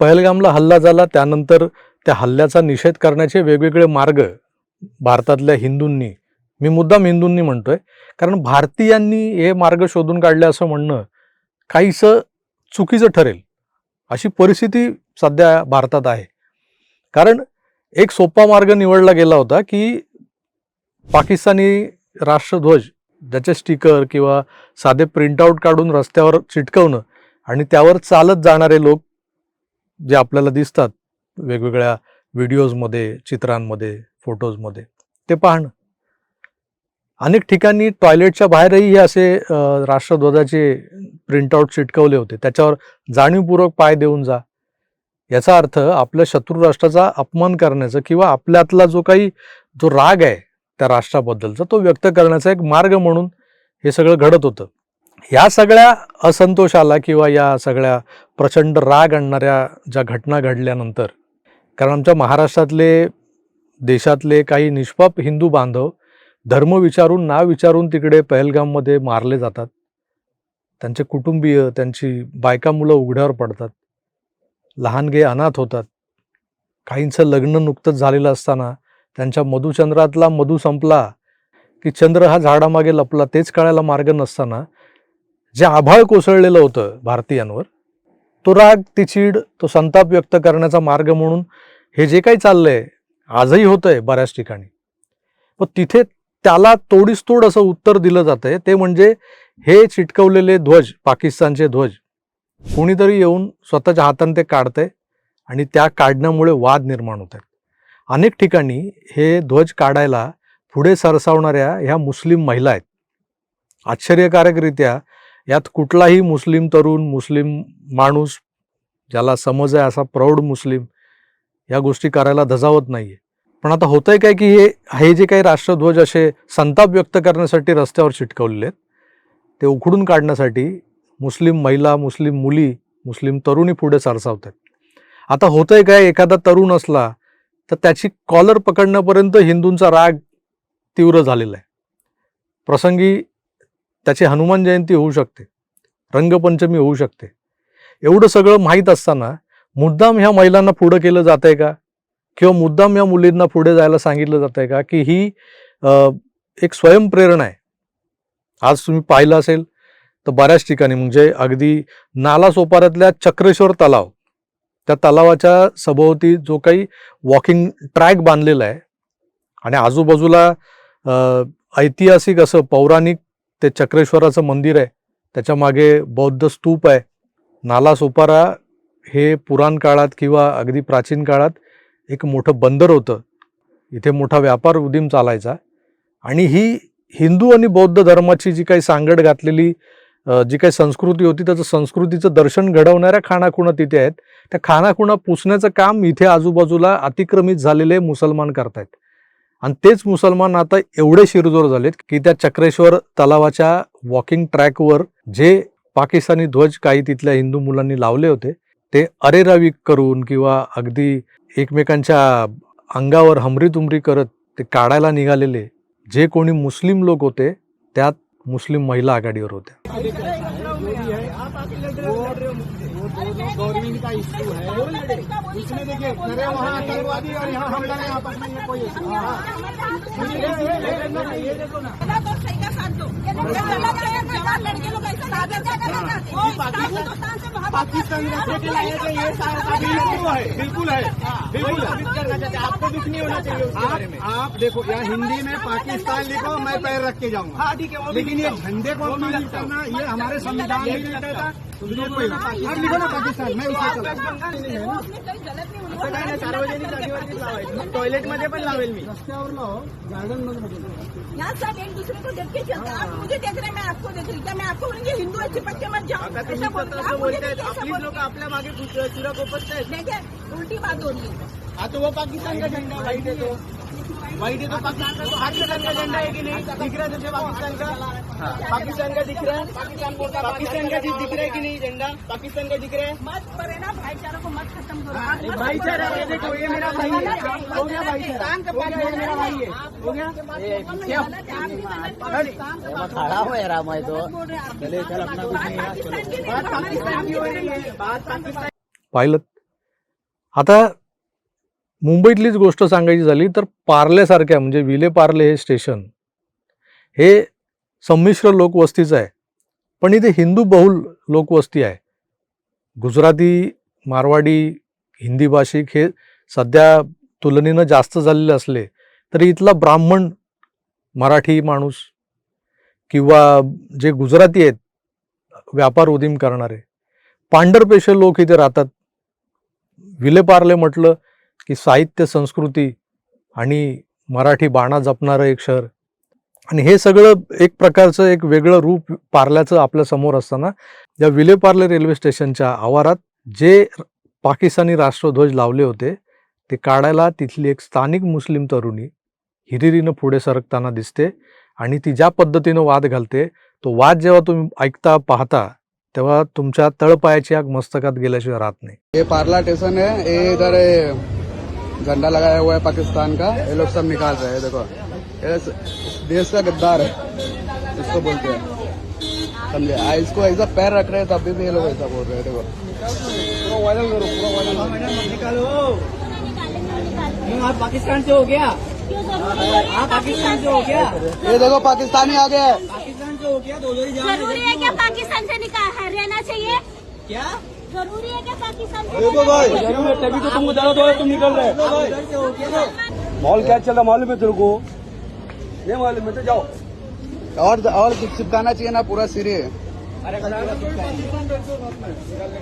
पहलगामला हल्ला झाला त्यानंतर त्या हल्ल्याचा निषेध करण्याचे वेगवेगळे मार्ग भारतातल्या हिंदूंनी मी मुद्दाम हिंदूंनी म्हणतोय कारण भारतीयांनी हे मार्ग शोधून काढले असं म्हणणं काहीसं चुकीचं ठरेल अशी परिस्थिती सध्या भारतात आहे. कारण एक सोपा मार्ग निवडला गेला होता की पाकिस्तानी राष्ट्रध्वज ज्याचे स्टिकर किंवा साधे प्रिंटआउट काढून रस्त्यावर चिटकवणं आणि त्यावर चालत जाणारे लोक जे आपल्याला दिसतात वेगवेगळ्या व्हिडिओजमध्ये चित्रांमध्ये फोटोजमध्ये ते पाहणं. अनेक ठिकाणी टॉयलेटच्या बाहेरही हे असे राष्ट्रध्वजाचे प्रिंटआउट चिटकवले होते. त्याच्यावर जाणीवपूर्वक पाय देऊन जा. याचा अर्थ आपल्या शत्रू राष्ट्राचा अपमान करण्याचं किंवा आपल्यातला जो काही जो राग आहे त्या राष्ट्राबद्दलचा तो व्यक्त करण्याचा एक मार्ग म्हणून हे सगळं घडत होतं. या सगळ्या असंतोषाला किंवा या सगळ्या प्रचंड राग आणणाऱ्या ज्या घटना घडल्यानंतर कारण आमच्या महाराष्ट्रातले देशातले काही निष्पाप हिंदू बांधव धर्म विचारून ना विचारून तिकडे पहलगाममध्ये मारले जातात. त्यांचे कुटुंबीय त्यांची बायका मुलं उघड्यावर पडतात. लहानगे अनाथ होतात. काहींचं लग्न नुकतंच झालेलं असताना त्यांच्या मधुचंद्रातला मधू संपला की चंद्र हा झाडामागे लपला तेच कळायला मार्ग नसताना जे आभाळ कोसळलेलं होतं भारतीयांवर तो राग ती चीड तो संताप व्यक्त करण्याचा मार्ग म्हणून हे जे काही चाललंय आजही होतंय बऱ्याच ठिकाणी. पण तिथे त्याला तोडीस तोड असं उत्तर दिलं जातंय ते म्हणजे हे चिटकवलेले ध्वज पाकिस्तानचे ध्वज कोणीतरी येऊन स्वतःच्या हाताने ते काढतंय आणि त्या काढण्यामुळे वाद निर्माण होत आहेत. अनेक ठिकाणी हे ध्वज काढायला पुढे सरसावणाऱ्या ह्या मुस्लिम महिला आहेत. आश्चर्यकारकरित्या यात कुठलाही मुस्लिम तरुण मुस्लिम माणूस ज्याला समज आहे असा प्रौढ मुस्लिम या गोष्टी करायला धजावत नाही आहे पण आता होतंय काय की हे हे जे काही राष्ट्रध्वज असे संताप व्यक्त करण्यासाठी रस्त्यावर चिटकवलेले आहेत ते उखडून काढण्यासाठी मुस्लिम महिला मुस्लिम मुली मुस्लिम तरुणी पुढे सरसावत आहेत. आता होतंय काय एखादा तरुण असला तर त्याची कॉलर पकडण्यापर्यंत हिंदूंचा राग तीव्र झालेला आहे. प्रसंगी त्याची हनुमान जयंती होऊ शकते. रंगपंचमी होऊ शकते. एवढं सगळं माहीत असताना मुद्दाम ह्या महिलांना पुढं केलं जात आहे का? किंवा मुद्दाम या मुलींना पुढे जायला सांगितलं जात आहे का? की ही एक स्वयंप्रेरणा आहे. आज तुम्ही पाहिलं असेल तर बऱ्याच ठिकाणी म्हणजे अगदी नालासोपाऱ्यातल्या चक्रेश्वर तलाव त्या तलावाच्या सभोवती जो काही वॉकिंग ट्रॅक बांधलेला आहे. आणि आजूबाजूला ऐतिहासिक असं पौराणिक ते चक्रेश्वराचं मंदिर आहे. त्याच्यामागे बौद्ध स्तूप आहे. नाला सोपारा हे पुराण काळात किंवा अगदी प्राचीन काळात एक मोठं बंदर होतं. इथे मोठा व्यापार उदीम चालायचा. आणि ही हिंदू आणि बौद्ध धर्माची जी काही सांगड घातलेली जी काही संस्कृती होती त्याचं संस्कृतीचं दर्शन घडवणाऱ्या खाणाखुणा तिथे आहेत. त्या खाणाखुणा पुसण्याचं काम इथे आजूबाजूला अतिक्रमित झालेले मुसलमान करतायत. आणि तेच मुसलमान आता एवढे शिरजोर झालेत की त्या चक्रेश्वर तलावाच्या वॉकिंग ट्रॅकवर जे पाकिस्तानी ध्वज काही तिथल्या हिंदू मुलांनी लावले होते ते अरेरावी करून किंवा अगदी एकमेकांच्या अंगावर हमरी तुमरी करत ते काढायला निघालेले जे कोणी मुस्लिम लोक होते त्यात मुस्लिम महिला आघाडीवर होत्या. गवर्नमेंट का इश्यू है। इसमें देखिए अरे वहाँ आतंकवादी और यहाँ हम लगे आपस में कोई इश्यू ये देखो ना पाकिस्तान है ये सारा बिल्कुल है बिल्कुल है आपको दुख नहीं होना चाहिए आप देखो यहाँ हिंदी में पाकिस्तान लिखो मैं पैर रख के जाऊँगा। हाँ है लेकिन ये झंडे को करना ये हमारे संविधान में नहीं कहता आप लिखो ना पाकिस्तान मैं उसका सार्वजनिक जागेवरतीच लावायचं टॉयलेटमध्ये पण लावेल मी रस्त्यावर लाव गार्डनमध्ये यहाँ सब एक दूसरे को देख के चलते हैं। आप मुझे देख रहे हैं मैं आपको देख रही क्या मैं आपको बोलेंगे हिंदू अच्छे पक्के मत जाओ ऐसा बोल रहे हैं। आप मुझे आपल्या मागे चुरा कोपसत आहेत हैं। देखिए उल्टी बात हो रही है हाँ तो वो पाकिस्तान का झंडा व्हाइट है तो व्हाइट है तो पाकिस्तान का तो हर जगह का? झंडा है कि नहीं? दिख रहा है. तुझे पाकिस्तान का पाकिस्तान का दिख रहा है पाकिस्तान का दिख रहा है कि नहीं झंडा? पाकिस्तान का दिख रहा है? मत करे ना भाईचारा को मत खत्म करो। भाईचारा है देखो ये मेरा भाई है। हो गया भाईचारा। ये मेरा भाई है। हो गया? क्या? खड़ा हो रहा मैं तो। बोल रहे हैं आप। पाकिस्तान की नहीं, बात पाकिस्तान की हो रही है। बात पाकिस्तान पाहिलं आता मुंबईतलीच गोष्ट सांगायची झाली तर पार्लेसारख्या म्हणजे विले पार्ले हे स्टेशन हे संमिश्र लोकवस्तीचं आहे. पण इथे हिंदू बहुल लोकवस्ती आहे. गुजराती मारवाडी हिंदी भाषिक हे सध्या तुलनेनं जास्त झालेले असले तरी इथला ब्राह्मण मराठी माणूस किंवा जे गुजराती आहेत व्यापार उदीम करणारे पांढरपेशे लोक इथे राहतात. विलेपार्ले म्हटलं की साहित्य संस्कृती आणि मराठी बाणा जपणारं एक शहर. आणि हे सगळं एक प्रकारचं एक वेगळं रूप पार्ल्याचं आपल्यासमोर असताना या विलेपार्ले रेल्वे स्टेशनच्या आवारात जे पाकिस्तानी राष्ट्रध्वज लावले होते ते काढायला तिथली एक स्थानिक मुस्लिम तरुणी हिरिरीनं पुढे सरकताना दिसते आणि ती ज्या पद्धतीनं वाद घालते तो वाद जेव्हा तुम्ही ऐकता पाहता तेव्हा तुमच्या तळपायाची आग मस्तकात गेल्याशिवाय राहत नाही. हे पार्ला स्टेशन आहे. हे इधर झंडा लगाया हुआ है पाकिस्तान का। ये लोग सब निकाल रहे हैं देखो। देश का गद्दार है इसको बोलते हैं। समझे? इसको ऐसा पैर रख रहे हैं तब भी ये लोग ऐसा बोल रहे हैं देखो। पूरा वायरल करो पूरा वायरल निकालो। आप पाकिस्तान से हो गया? आप पाकिस्तान से हो गया? ये देखो पाकिस्तानी आ गया पाकिस्तान से हो गया दो दो ज़रूरी है। क्या पाकिस्तान से निकाल रहना चाहिए? क्या? जरूरी है क्या पाकिस्तान से देखो भाई. रहना चाहिए? तभी तो तुमको ज्यादा दो तुम निकल रहे हो। मॉल क्या चल रहा मालूम है तेरे को? ये मालूम है तो जाओ। और और चिपकाना चाहिए ना? पूरा सिरे।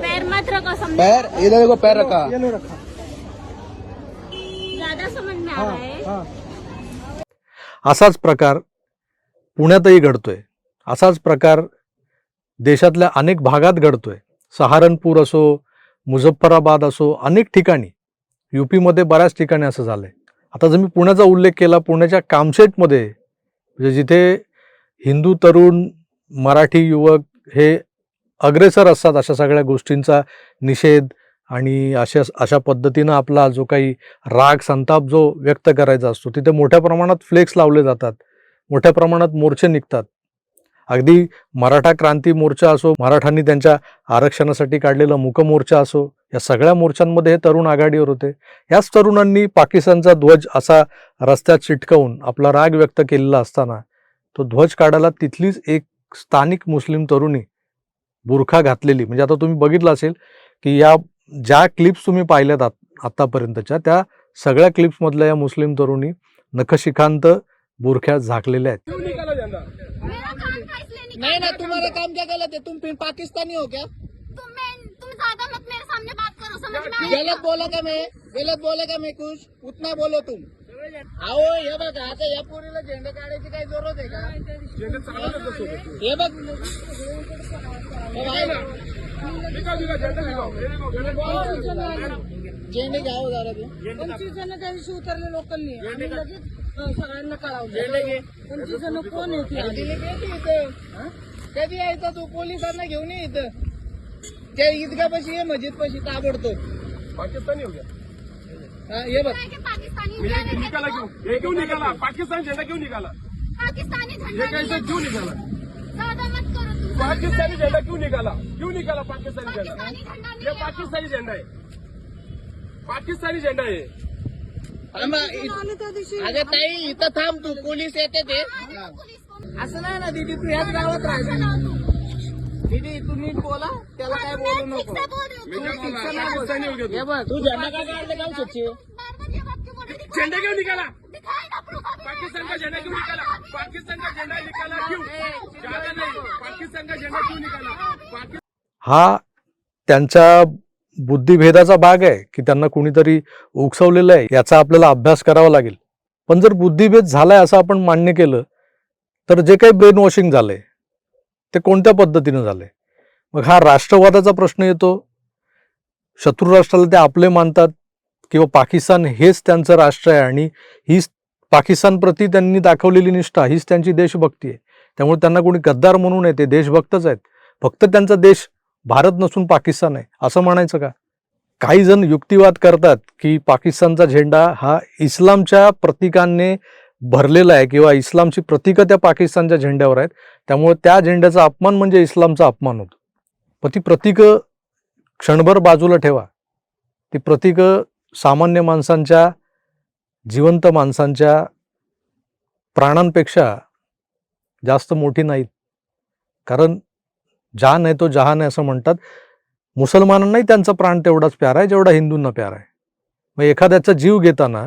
पैर मत रखो पैर? इधर देखो पैर रखा। ज्यादा समझ में आ रहा है। असाच प्रकार पुण्यातही घडतोय. असाच प्रकार देशातल्या अनेक भागात घडतोय. सहारनपूर असो मुझफ्फराबाद असो अनेक ठिकाणी यूपीमध्ये बऱ्याच ठिकाणी असं झालं आहे आता जर मी पुण्याचा उल्लेख केला पुण्याच्या कामशेटमध्ये म्हणजे जिथे हिंदू तरुण मराठी युवक हे अग्रेसर असतात अशा सगळ्या गोष्टींचा निषेध आणि अशा अशा पद्धतीनं आपला जो काही राग संताप जो व्यक्त करायचा असतो तिथे मोठ्या प्रमाणात फ्लेक्स लावले जातात. मोठ्या प्रमाणात मोर्चे निघतात. अगदी मराठा क्रांती मोर्चा असो मराठांनी त्यांच्या आरक्षणासाठी काढलेला मुक मोर्चा असो या सगळ्या मोर्चांमध्ये हे तरुण आघाडीवर होते. याच तरुणांनी पाकिस्तानचा ध्वज असा रस्त्यात चिटकवून आपला राग व्यक्त केलेला असताना तो ध्वज काढायला तिथलीच एक स्थानिक मुस्लिम तरुणी बुरखा घातलेली. म्हणजे आता तुम्ही बघितलं असेल की या ज्या क्लिप्स तुम्ही पाहिल्यात आत्तापर्यंतच्या त्या सगळ्या क्लिप्समधल्या या मुस्लिम तरुणी नखशिखांत बुरख्या झाकलेल्या आहेत मेरा काम था इसलिए निकाल नहीं ना तुम्हारा काम क्या गलत है तुम फिर पाकिस्तानी हो क्या? तुम मैं तुम ज्यादा मत मेरे सामने बात करो समझ में आया? गलत बोला का मैं? गलत बोला का मैं कुछ? उतना बोलो तुम। अहो हे बघा आता या पोरीला झेंडा काढायची काही जरूरत आहे का? हे बघ. झेंडे घ्यावं जरा ते पंचवीस जण त्या दिवशी उतरले लोकांनी आणि लगेच सगळ्यांना कळवलं जण कोण होती हं? यायचा तू पोलिसांना घेऊन ये इथं. त्या ईदगापाशी ये मस्जिद पाशी ताबडतोब. पाकिस्तानी हो गया हा, हे बघ है निकाला क्यों ये क्यों निकाला पाकिस्तान झंडा क्यों निकाला पाकिस्तानी ये झंडा कैसे नहीं क्यों है। मत करो तुम पाकिस्तानी झंडा क्यों निकाला क्यों निकाला पाकिस्तानी झंडा. ये है पाकिस्तानी झंडा है पाकिस्तानी झंडा है आम्हा इ- आले त्या दिवशी अगं ताई इथं थांब तू पोलीस येते ते. असं नाही ना दीदी तू ह्याच गावात राहायचं दीदी तू नीट बोला त्याला काय बोलू नको. मैं बोल रही हूँ तू बघ झेंडा का काढले गाव क्यों तू झंडा क्यों निकाला दिखाई ना प्रूफ अभी पाकिस्तान का झंडा क्यों निकाला पाकिस्तान का झंडा निकाला क्यों ज्यादा नहीं पाकिस्तान का झंडा क्यों निकाला पाकिस्तान हा त्यांच्या बुद्धिभेदाचा भाग आहे की त्यांना कुणीतरी उकसवलेलं आहे याचा आपल्याला अभ्यास करावा लागेल. पण जर बुद्धिभेद झालाय असं आपण मान्य केलं तर जे काही ब्रेन वॉशिंग झालंय ते कोणत्या पद्धतीनं झालंय? मग हा राष्ट्रवादाचा प्रश्न येतो. शत्रू राष्ट्राला ते आपले मानतात किंवा पाकिस्तान हेच त्यांचं राष्ट्र आहे आणि हीच पाकिस्तानप्रती त्यांनी दाखवलेली निष्ठा हीच त्यांची देशभक्ती आहे. त्यामुळे त्यांना कोणी गद्दार म्हणून आहे ते देशभक्तच आहेत. फक्त त्यांचा देश भारत नसून पाकिस्तान आहे. असं म्हणायचं का? काही जण युक्तिवाद करतात की पाकिस्तानचा झेंडा हा इस्लामच्या प्रतीकांनी भरलेला आहे किंवा इस्लामची प्रतीकं त्या पाकिस्तानच्या झेंड्यावर आहेत. त्यामुळे त्या झेंड्याचा अपमान म्हणजे इस्लामचा अपमान होतो. पण ती प्रतीकं क्षणभर बाजूला ठेवा. ती प्रतीकं सामान्य माणसांच्या जिवंत माणसांच्या प्राणांपेक्षा जास्त मोठी नाहीत. कारण जान आहे तो जहान आहे असं म्हणतात. मुसलमानांनाही त्यांचा प्राण तेवढाच प्यारा आहे जेवढा हिंदूंना प्यारा आहे. मग एखाद्याचा जीव घेताना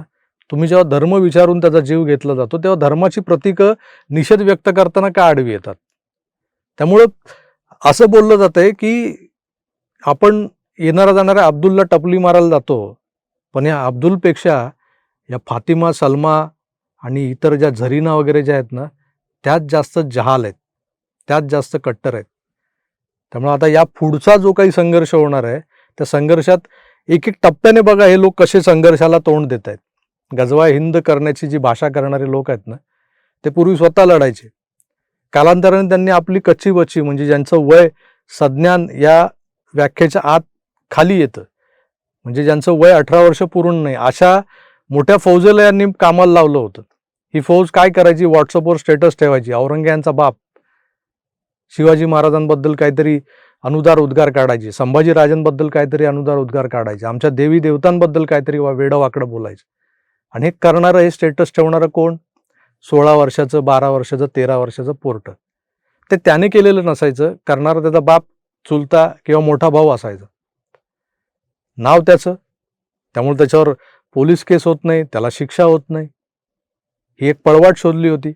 तुम्ही जेव्हा धर्म विचारून त्याचा जीव घेतला जातो तेव्हा धर्माची प्रतीकं निषेध व्यक्त करताना का आडवी येतात? त्यामुळं असं बोललं जातंय की आपण येणारा जाणाऱ्या अब्दुलला टपली मारायला जातो पण या अब्दुलपेक्षा या फातिमा सलमा आणि इतर ज्या झरीना वगैरे ज्या आहेत ना त्यात जास्त जहाल आहेत. त्यात जास्त कट्टर आहेत. त्यामुळे आता या पुढचा जो काही संघर्ष होणार आहे त्या संघर्षात एक एक टप्प्याने बघा हे लोक कसे संघर्षाला तोंड देत आहेत. गजवा हिंद करण्याची जी भाषा करणारे लोक आहेत ना ते पूर्वी स्वतः लढायचे. कालांतराने त्यांनी आपली कच्ची बच्ची म्हणजे ज्यांचं वय सज्ञान या व्याख्येच्या आत खाली येतं. म्हणजे ज्यांचं वय अठरा वर्ष पूर्ण नाही अशा मोठ्या फौजेला यांनी कामाला लावलं होतं. ही फौज काय करायची? व्हॉट्सअपवर स्टेटस ठेवायची. औरंगे यांचा बाप. शिवाजी महाराजांबद्दल काहीतरी अनुदार उद्गार काढायचे संभाजी राजांबद्दल काहीतरी अनुदार उद्गार काढायचे आमच्या देवी देवतांबद्दल काहीतरी वा- वेडं वाकडं बोलायचं. आणि हे करणारं हे स्टेटस ठेवणारं कोण? सोळा वर्षाचं बारा वर्षाचं तेरा वर्षाचं पोर्ट. ते त्याने केलेलं नसायचं करणारा त्याचा बाप चुलता किंवा मोठा भाऊ असायचा. नाव त्याचं. त्यामुळे त्याच्यावर पोलीस केस होत नाही त्याला शिक्षा होत नाही. ही एक पळवाट शोधली होती.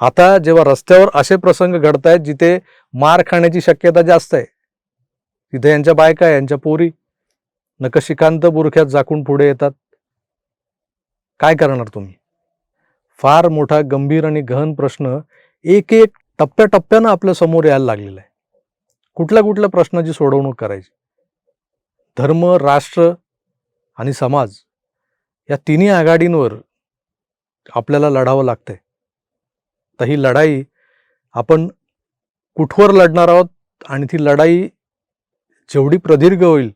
आता जेव्हा रस्त्यावर असे प्रसंग घडत आहेत जिथे मार खाण्याची शक्यता जास्त आहे तिथे यांच्या बायका यांच्या पोरी. नकशिकांत बुरख्यात झाकून पुढे येतात. काय करणार तुम्ही? फार मोठा गंभीर आणि गहन प्रश्न एक एक टप्प्याटप्प्यानं आपल्यासमोर यायला लागलेला आहे. कुठल्या कुठल्या प्रश्नाची सोडवणूक करायची? धर्म राष्ट्र आणि समाज या तिन्ही आघाडींवर आपल्याला लढावं लागतंय. तर ही लढाई आपण कुठवर लढणार आहोत आणि ती लढाई जेवढी प्रदीर्घ होईल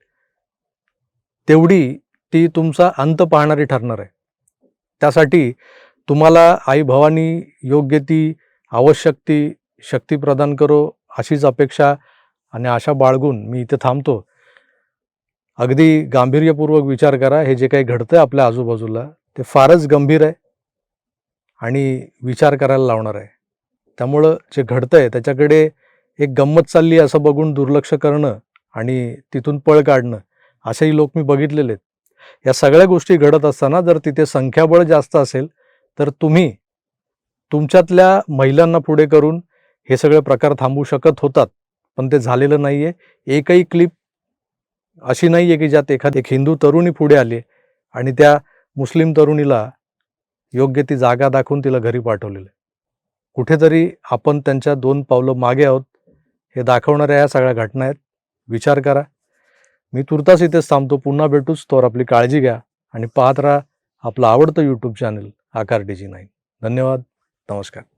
तेवढी ती तुमचा अंत पाहणारी ठरणार आहे. त्यासाठी तुम्हाला आई भवानी योग्य ती आवश्यक ती शक्ती प्रदान करो अशीच अपेक्षा आणि आशा बाळगून मी इथे थांबतो. अगदी गांभीर्यपूर्वक विचार करा हे जे काही घडतं आपल्या आजूबाजूला ते फारच गंभीर आहे. आणि विचार करायला लावणार आहे. त्यामुळं जे घडतं आहे त्याच्याकडे एक गंमत चालली असं बघून दुर्लक्ष करणं आणि तिथून पळ काढणं असेही लोक मी बघितलेले आहेत. या सगळ्या गोष्टी घडत असताना जर तिथे संख्याबळ जास्त असेल तर तुम्ही तुमच्यातल्या महिलांना पुढे करून हे सगळे प्रकार थांबवू शकत होतात. पण ते झालेलं नाही आहे एकही क्लिप अशी नाही आहे की ज्यात एखादी एक हिंदू तरुणी पुढे आली आणि त्या मुस्लिम तरुणीला योग्य ती जागा दाखवून तिला घरी पाठवलेलं आहे. कुठेतरी आपण त्यांच्या दोन पावलं मागे आहोत हे दाखवणाऱ्या या सगळ्या घटना आहेत. विचार करा. मी तुर्तास इथेच थांबतो. पुन्हा भेटूच तर आपली काळजी घ्या आणि पाहत राहा आपलं आवडतं YouTube channel Aakar D G nine धन्यवाद. नमस्कार.